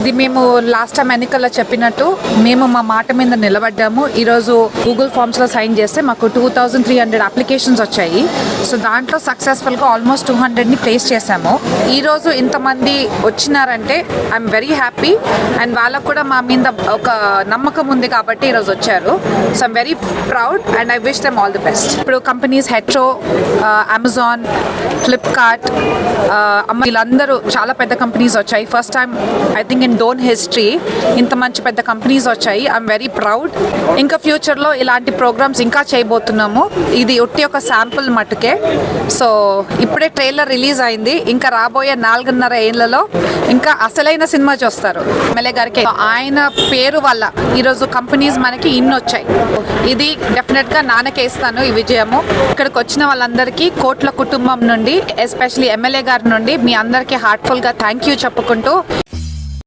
ఇది మేము last time ఎన్నికల్లో చెప్పినట్టు మేము మా మాట మీద నిలబడ్డాము. ఈరోజు గూగుల్ ఫామ్స్లో సైన్ చేస్తే మాకు two thousand three hundred applications వచ్చాయి. సో దాంట్లో సక్సెస్ఫుల్గా ఆల్మోస్ట్ టూ హండ్రెడ్ని ప్లేస్ చేశాము. ఈరోజు ఇంతమంది వచ్చినారంటే ఐఎమ్ వెరీ హ్యాపీ అండ్ వాళ్ళకు కూడా మా మీద ఒక నమ్మకం ఉంది కాబట్టి ఈరోజు వచ్చారు. So I'm very proud and I wish them all the best ఇప్పుడు కంపెనీస్ హెట్రో అమెజాన్ ఫ్లిప్కార్ట్ అమ్మ వీళ్ళందరూ చాలా పెద్ద కంపెనీస్ వచ్చాయి. First time I think Indian history ఇంత మంచి పెద్ద కంపెనీస్ వచ్చాయి. ఐఎమ్ వెరీ ప్రౌడ్ ఇంకా ఫ్యూచర్లో ఇలాంటి ప్రోగ్రామ్స్ ఇంకా చేయబోతున్నాము. ఇది ఒట్టి ఒక శాంపుల్ మట్టుకే సో ఇప్పుడే ట్రైలర్ రిలీజ్ అయింది. ఇంకా రాబోయే నాలుగున్నర ఏళ్ళలో ఇంకా అసలైన సినిమా చూస్తారు. ఎమ్మెల్యే గారికి. ఆయన పేరు వల్ల ఈరోజు కంపెనీస్ మనకి ఇన్ని వచ్చాయి. ఇది డెఫినెట్గా నాన్నకే ఈ విజయము. ఇక్కడికి వచ్చిన వాళ్ళందరికీ కోట్ల కుటుంబం నుండి ఎస్పెషలీ ఎమ్మెల్యే గారి నుండి మీ అందరికీ హార్ట్ఫుల్గా థ్యాంక్ యూ చెప్పుకుంటూ